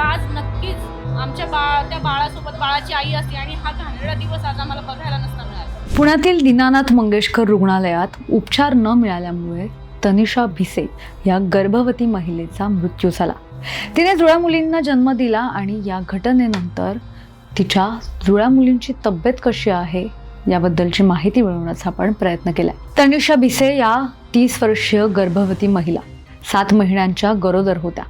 आज नक्कीच आमच्या बाळ त्या बाळासोबत बाळाची आई असते आणि हा घाणेरडा दिवस आज आम्हाला बघायला नसता मिळाला. पुण्यातील दीनानाथ मंगेशकर रुग्णालयात उपचार न मिळाल्यामुळे तनिषा भिसे या गर्भवती महिलेचा मृत्यू झाला. तिने जुळ्या मुलींना जन्म दिला आणि या घटनेनंतर तिच्या जुळ्या मुलींची तब्येत कशी आहे याबद्दलची माहिती मिळवण्याचा आपण प्रयत्न केला. तनिषा भिसे या तीस वर्षीय गर्भवती महिला. सात महिन्यांच्या गरोदर होत्या.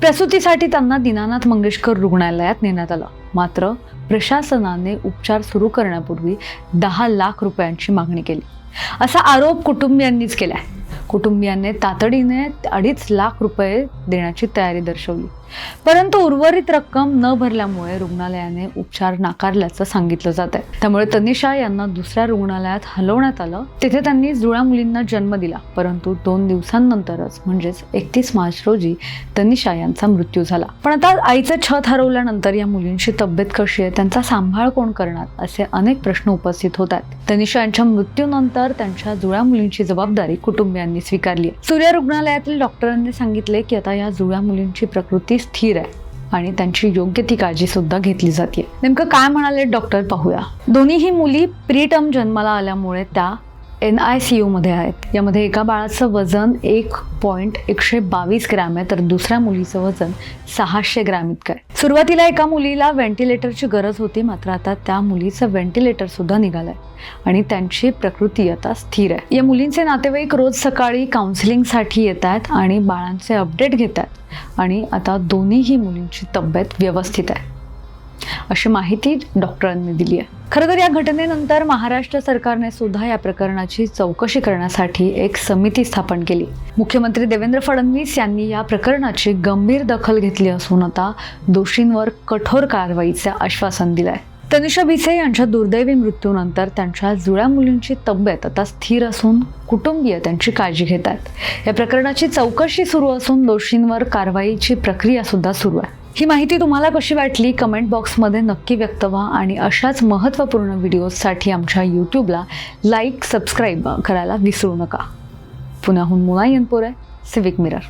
प्रसूतीसाठी त्यांना दीनानाथ मंगेशकर रुग्णालयात नेण्यात आलं. मात्र प्रशासनाने उपचार सुरू करण्यापूर्वी दहा लाख रुपयांची मागणी केली. असा आरोप कुटुंबियांनीच केलाय. कुटुंबियांनी तातडीने अडीच लाख रुपये देण्याची तयारी दर्शवली. परंतु उर्वरित रक्कम न भरल्यामुळे रुग्णालयाने उपचार नाकारल्याचं सांगितलं जात आहे त्यामुळे तनिषा यांना दुसऱ्या रुग्णालयात हलवण्यात आलं. तिथे त्यांनी जुळ्या मुलींना जन्म दिला. परंतु दोन दिवसांनंतरच म्हणजेच एकतीस मार्च रोजी तनिषा यांचा मृत्यू झाला. पण आता आईचं छत हरवल्यानंतर या मुलींची तब्येत कशी आहे त्यांचा सांभाळ कोण करणार असे अनेक प्रश्न उपस्थित होत आहेत. तनिषा यांच्या मृत्यूनंतर त्यांच्या जुळ्या मुलींची जबाबदारी कुटुंबियांनी स्वीकारली सूर्य रुग्णालयातील डॉक्टरांनी सांगितले की आता या जुळ्या मुलींची प्रकृती स्थिर आहे आणि त्यांची योग्य ती काळजी सुद्धा घेतली जाते नेमकं काय म्हणाले डॉक्टर पाहूया. दोन्हीही मुली प्रीटम जन्माला आल्यामुळे त्या एन आय सी यूमध्ये आहेत. यामध्ये एका बाळाचं वजन एक पॉईंट एकशे बावीस ग्रॅम आहे तर दुसऱ्या मुलीचं वजन सहाशे ग्रॅम इतकं आहे. सुरुवातीला एका मुलीला व्हेंटिलेटरची गरज होती मात्र आता त्या मुलीचं व्हेंटिलेटर सुद्धा निघालंय आणि त्यांची प्रकृती आता स्थिर आहे. या मुलींचे नातेवाईक रोज सकाळी काउन्सिलिंगसाठी येत आहेत आणि बाळांचे अपडेट घेत आहेत आणि आता दोन्हीही मुलींची तब्येत व्यवस्थित आहे. अशी माहिती डॉक्टरांनी दिली आहे. खरं तर या घटनेनंतर महाराष्ट्र सरकारने सुद्धा या प्रकरणाची चौकशी करण्यासाठी एक समिती स्थापन केली. मुख्यमंत्री देवेंद्र फडणवीस यांनी या प्रकरणाची गंभीर दखल घेतली असून आता दोषींवर कठोर कारवाईचे आश्वासन दिलंय. तनिषा भिसे यांच्या दुर्दैवी मृत्यूनंतर त्यांच्या जुळ्या मुलींची तब्येत आता स्थिर असून कुटुंबीय त्यांची काळजी घेत आहेत. या प्रकरणाची चौकशी सुरू असून दोषींवर कारवाईची प्रक्रिया सुद्धा सुरू आहे. ही माहिती तुम्हाला कशी वाटली? कमेंट बॉक्समध्ये नक्की व्यक्त व्हा आणि अशाच महत्त्वपूर्ण व्हिडिओजसाठी आमच्या यूट्यूबला लाईक सबस्क्राईब करायला विसरू नका. पुण्याहून मुना आहे सिविक मिरर.